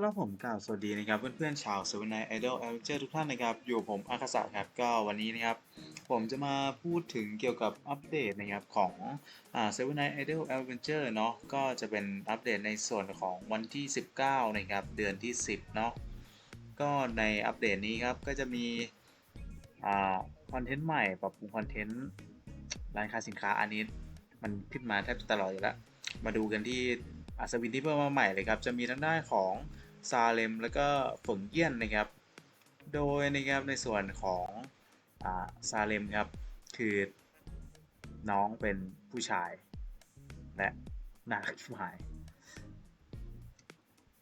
ครับผมกล่าวสวัสดีนะครับเพื่อนๆชาวเซเว่นไนไอดอลแอดเจอร์ทุกท่านนะครับ อยู่ผมอาคาสะครับก็วันนี้นะครับ ผมจะมาพูดถึงเกี่ยวกับอัปเดตนะครับของอ่าเซเว่นไนไอดอลแอดเวนเจอร์เนาะก็จะเป็นอัปเดตในส่วนของวันที่ 19 นะครับ เดือนที่ 10 เนาะก็ในอัปเดตนี้ครับก็จะมีอ่าคอนเทนต์ใหม่ปรับปรุงคอนเทนต์ร้านค้าสินค้าอันนี้มันขึ้นมาแทบตลอดอยู่แล้ว มาดูกันที่อัศวินที่เพิ่มมาใหม่เลยครับ จะมีทั้งด้านของ ซาเลม แล้วก็ฝงเยี่ยนนะครับ โดยนะครับในส่วนของอาซาเลมครับคือน้องเป็นผู้ชาย และน่ารักชิบหาย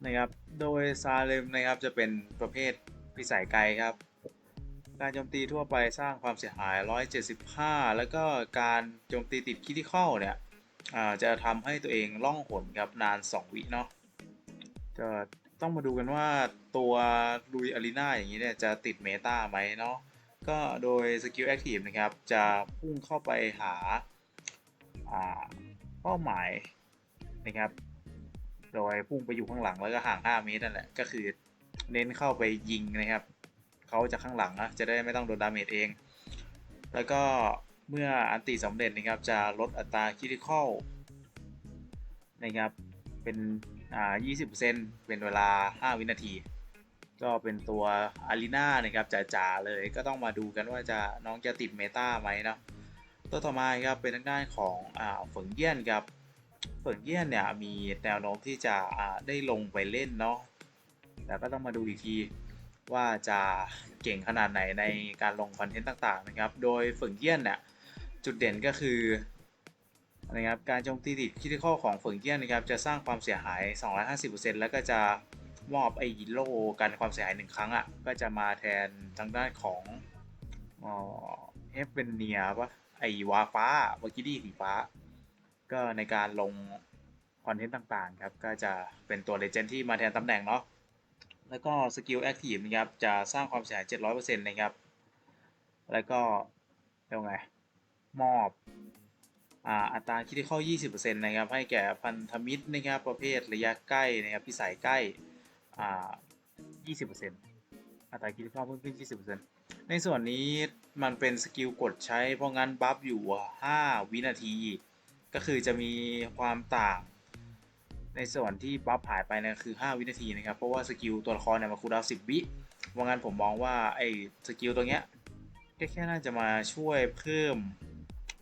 นะครับ โดยซาเลมนะครับจะเป็นประเภทพิสัยไกลครับ การโจมตีทั่วไปสร้างความเสียหาย 175 แล้วก็การโจมตีติดคิดที่เข้าเนี่ยอ่าจะทำให้ตัวเองล่องหนครับนาน 2 วิเนาะจะ ต้องมาดูกันว่าตัวลุยอารีนาอย่างนี้เนี่ยจะติดเมตาไหมเนาะก็โดยสกิลแอคทีฟนะครับ จะพุ่งเข้าไปหาอ่าเป้าหมายนะครับ โดยพุ่งไปอยู่ข้างหลังแล้วก็ห่าง 5 เมตรนั่นแหละ ก็คือเน้นเข้าไปยิงนะครับ เขาจะข้างหลังนะจะได้ไม่ต้องโดนดาเมจเอง แล้วก็เมื่ออันติสำเร็จนะครับ จะลดอัตราคิริคอลนะครับ เป็น อ่า 20%เป็นเวลา 5 วินาที ก็เป็นตัวอารีนานะครับจ๋าๆเลยก็ต้องมาดูกันว่าจะน้องจะติดเมตาไหมเนาะตัวต่อมาครับเป็นทางด้านของอ่าฝงเยี่ยนครับฝงเยี่ยนเนี่ยมีแนวโน้มที่จะอ่าได้ลงไปเล่นเนาะแต่ก็ต้องมาดูอีกทีว่าจะเก่งขนาดไหนในการลงคอนเทนต์ต่างๆนะครับ โดยฝงเยี่ยนเนี่ยจุดเด่นก็คือ นะครับการโจมตีติดคิดข้อของฝงเยี่ยนนะครับจะสร้างความเสียหาย 250%แล้วก็จะมอบไอ้โล่กันความเสียหายหนึ่งครั้งอะ่ะก็จะมาแทนทางด้านของเอฟเวนเนียปะไอวาฟ้าเมื่อกี้สีฟ้า ก็ในการลงคอนเทนต์ต่างๆครับก็จะเป็นตัวเลเจนด์ที่มาแทนตำแหน่งเนาะแล้วก็สกิลแอคทีฟนะครับจะสร้างความเสียหาย700%นะครับ แล้วก็เรียกไงมอบ อ่าอัตราคิดที่เข้า20%นะครับให้แก่พันธมิตรนะครับประเภทระยะใกล้นะครับพิสัยใกล้อ่า20%อัตราคิดที่เข้าเพิ่มขึ้น 20%ในส่วนนี้มันเป็นสกิลกดใช้เพราะงั้นบัฟอยู่ 5 วินาที ก็คือจะมีความต่างในส่วนที่บัฟหายไปนะคือ 5 วินาทีนะครับ เพราะว่าสกิลตัวละครเนี่ยมันคูลดาวน์10วิว่างั้นผมมองว่าไอ้สกิลตัวเนี้ยแค่แค่น่าจะมาช่วยเพิ่ม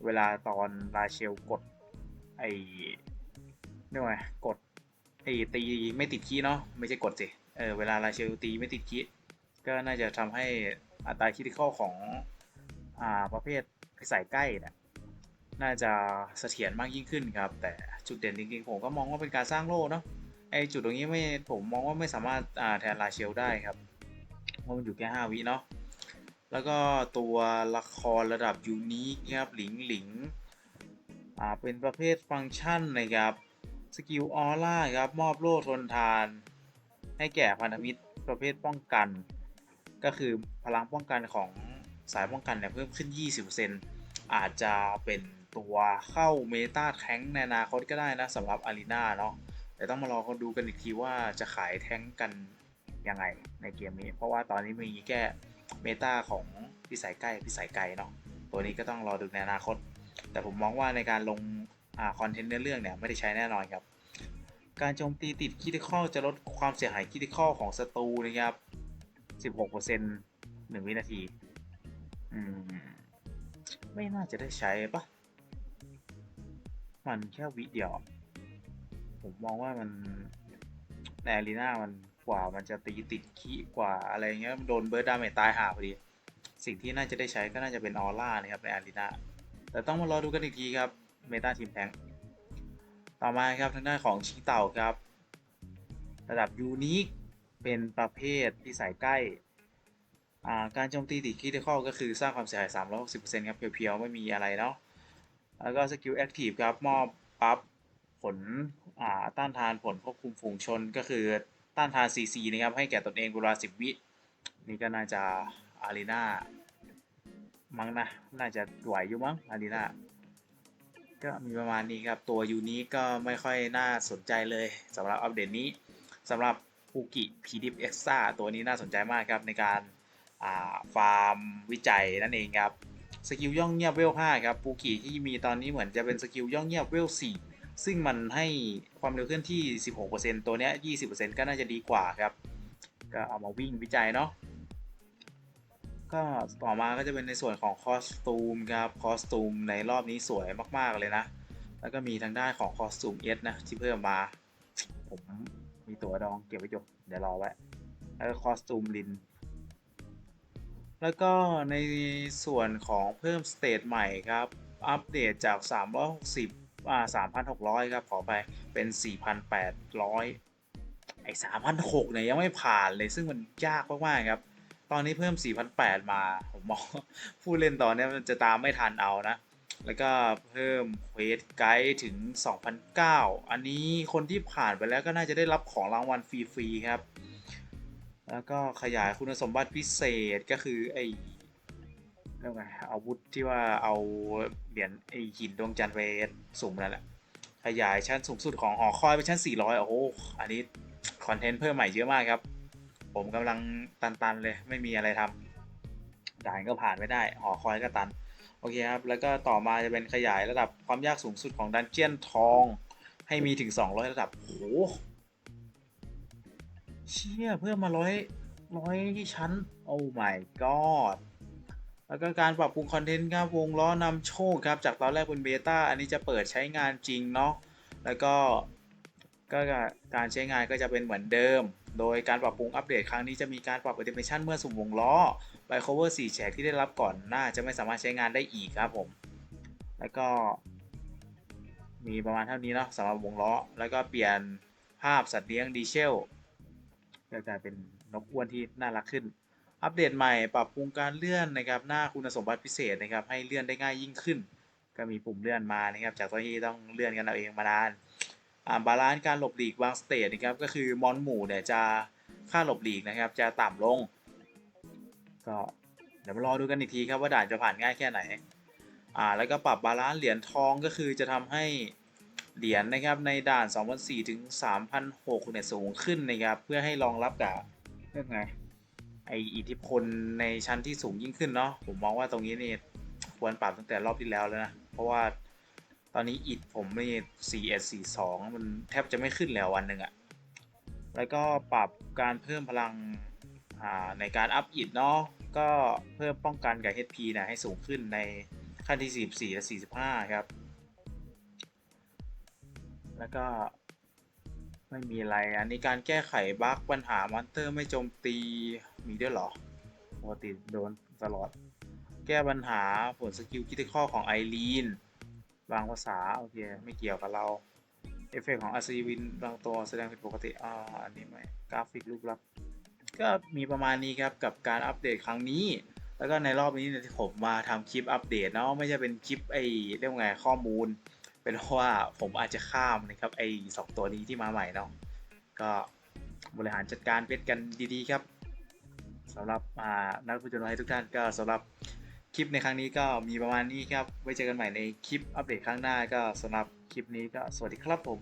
เวลาตอนราเชลกด ไอ้นี่ไงกดไอ้ตีไม่ติดคีย์เนาะไม่ใช่กดสิเออเวลาราเชลตีไม่ติดคีย์ก็น่าจะทำให้อัตราคิดข้อของอ่าประเภทสัยใกล้เนี่ยน่าจะเสถียรมากยิ่งขึ้นครับ แต่จุดเด่นจริงๆผมก็มองว่าเป็นการสร้างโล่เนาะไอจุดตรงนี้ไม่ผมมองว่าไม่สามารถอ่าแทนราเชลได้ครับเพราะมันอยู่แค่5วิเนาะ แล้วก็ตัวละครระดับยูนิคครับหลิงหลิงอ่าเป็นประเภทฟังก์ชันนะครับสกิลออร่าครับมอบโล่ทนทาน ให้แก่พันธมิตรประเภทป้องกัน ก็คือพลังป้องกันของสายป้องกันเนี่ยเพิ่มขึ้น 20%อาจจะเป็นตัวเข้าเมตาแท้งในอนาคตก็ได้นะสำหรับอารีนาเนาะแต่ต้องมารอคนดูกันอีกทีว่าจะขายแท้งกันยังไงในเกมนี้ เพราะว่าตอนนี้มีแค่ เมตาของพิสัยใกล้พิสัยไกลเนาะตัวนี้ก็ต้องรอดูในอนาคต แต่ผมมองว่าในการลงอคอนเทนต์เนื้อเรื่องเนี่ยไม่ได้ใช้แน่นอนครับการโจมตีติดคิดข้อจะลดความเสียหายคิดข้อของศัตรูนะครับ 16% 1วินาที อืม ไม่น่าจะได้ใช้ปะมันแค่วิเดียว ผมมองว่ามันในอารีนามัน กว่ามันจะตีติดขี้กว่าอะไรเงี้ยโดนเบิร์ดดาเมจตายหาพอดี สิ่งที่น่าจะได้ใช้ก็น่าจะเป็นออร่านะครับในอารีนาแต่ต้องมารอดูกันอีกทีครับเมตาทีมแทงต่อมาครับทางด้านของชิงเต่าครับ ระดับยูนิคเป็นประเภทที่สายใกล้อ่าการโจมตีติดคิดข้อก็คือสร้างความเสียหาย 360%ครับ เพียวๆ ไม่มีอะไรเนาะ แล้วก็สกิลแอคทีฟครับ มอบปั๊บผลอ่าต้านทานผลควบคุมฝูงชนก็คือ ต้านทาน CC นะครับ ให้แก่ตนเองเวลา 10 วิ นี่ก็น่าจะอารีนามั้งนะ น่าจะไหวอยู่มั้งอารีนาก็มีประมาณนี้ครับ ตัวยูนี้ก็ไม่ค่อยน่าสนใจเลยสำหรับอัปเดตนี้สำหรับฟูกิพีดิฟเอ็กซ่าตัวนี้น่าสนใจมากครับในการาฟาร์มวิจัยนั่นเองครับ สกิลย่องเงียบเวล5ครับปูกิที่มีตอนนี้เหมือนจะเป็นสกิลย่องเงียบเวล4 ซึ่งมันให้ความเร็วเคลื่อนที่ 16%ตัวเนี้ย 20%ก็น่าจะดีกว่าครับ ก็เอามาวิ่งวิจัยเนาะ ก็ต่อมาก็จะเป็นในส่วนของคอสตูมครับ คอสตูมในรอบนี้สวยมาก ๆ เลยนะ แล้วก็มีทางด้านของคอสตูมเอสนะ ที่เพิ่มมา ผมมีตัวดองเก็บไว้จบเดี๋ยวรอไว้ แล้วก็คอสตูมลินแล้วก็ในส่วนของเพิ่มสเตทใหม่ครับ อัปเดตจาก 360 อ่า3,600ครับขอไปเป็น4,800ไอ้3,600เนี่ยยังไม่ผ่านเลยซึ่งมันยากมากๆครับ ตอนนี้เพิ่ม4,800มา ผมมองผู้เล่นตอนนี้มันจะตามไม่ทันเอานะ แล้วก็เพิ่มเควสไกด์ถึง 2,009 อันนี้คนที่ผ่านไปแล้วก็น่าจะได้รับของรางวัลฟรีๆครับแล้วก็ขยายคุณสมบัติพิเศษก็คือไอ้ เรียกไงอาวุธที่ว่าเอาเหรียญไอหินดวงจันทร์ไปสุ่มนั่นแหละขยายชั้นสูงสุดของหอคอยไปชั้น 400 โอ้โห อันนี้คอนเทนต์เพิ่มใหม่เยอะมากครับ ผมกำลังตันๆเลย ไม่มีอะไรทำด่านก็ผ่านไม่ได้ หอคอยก็ตัน โอเคครับ แล้วก็ต่อมาจะเป็นขยายระดับความยากสูงสุดของดันเจียนทอง ให้มีถึง 200 ระดับ โอ้โห เชี่ย เพิ่มมาร้อยร้อยชั้น โอ้ my god แล้วก็การปรับปรุงคอนเทนต์ครับวงล้อนำโชคครับจากตอนแรกเป็นเบต้าอันนี้จะเปิดใช้งานจริงเนาะแล้วก็ก็การใช้งานก็จะเป็นเหมือนเดิม โดยการปรับปรุงอัปเดตครั้งนี้จะมีการปรับ Animation เมื่อสุ่มวงล้อไป cover 4แฉกที่ได้รับก่อนหน้าจะไม่สามารถใช้งานได้อีกครับผม แล้วก็มีประมาณเท่านี้เนาะสำหรับวงล้อ แล้วก็เปลี่ยนภาพสัตว์เลี้ยงดีเชลก็กลายเป็นนกอ้วนที่น่ารักขึ้น อัปเดตใหม่ปรับปรุงการเลื่อนนะครับหน้าคุณสมบัติพิเศษนะครับให้เลื่อนได้ง่ายยิ่งขึ้น ก็มีปุ่มเลื่อนมานะครับจากตอนที่ต้องเลื่อนกันเอาเองมานานอ่าบาลานซ์การหลบหลีกบางสเตจนะครับก็คือมอนหมู่เนี่ยจะค่าหลบหลีกนะครับจะต่ำลง ก็เดี๋ยวมารอดูกันอีกทีครับว่าด่านจะผ่านง่ายแค่ไหนอ่าแล้วก็ปรับบาลานซ์เหรียญทองก็คือจะทำให้เหรียญนะครับในด่าน 2004ถึง3,006เนี่ยสูงขึ้นนะครับเพื่อให้รองรับกับเรื่องไง ออิทธิพลในชั้นที่สูงยิ่งขึ้นเนาะผมมองว่าตรงนี้นี่ควรปรับตั้งแต่รอบที่แล้วแล้วนะเพราะว่าตอนนี้อิฐผมนี่4 1 4 2มันแทบจะไม่ขึ้นแล้ววันหนึ่งอะแล้วก็ปรับการเพิ่มพลังอ่าในการอัพอิฐเนาะก็เพิ่มป้องกันกับ HP นะให้สูงขึ้นในขั้นที่ 44 และ 45 ครับ แล้วก็ ไม่มีอะไร อันนี้การแก้ไขบั๊กปัญหามอนเตอร์ไม่โจมตี มีด้วยเหรอปกติโดนตลอด แก้ปัญหาผลสกิลคิติคอของไอรีน บางภาษา โอเค ไม่เกี่ยวกับเรา เอฟเฟกของอาซีวินบางตัวแสดงผิดปกติ อ่า อันนี้ไม่ กราฟิกรูปลักษณ์ก็มีประมาณนี้ครับกับการอัปเดตครั้งนี้ แล้วก็ในรอบนี้เนี่ยที่ผมมาทำคลิปอัปเดตเนาะ ไม่ใช่เป็นคลิปไอเรียกว่าไงข้อมูล เป็นเพราะว่าผมอาจจะข้ามนะครับไอสองตัวนี้ที่มาใหม่เนาะก็บริหารจัดการเพชรกันดีๆครับสำหรับนักผู้ชมทุกท่านก็สำหรับคลิปในครั้งนี้ก็มีประมาณนี้ครับ ไว้เจอกันใหม่ในคลิปอัปเดตครั้งหน้าก็สำหรับคลิปนี้ก็สวัสดีครับผม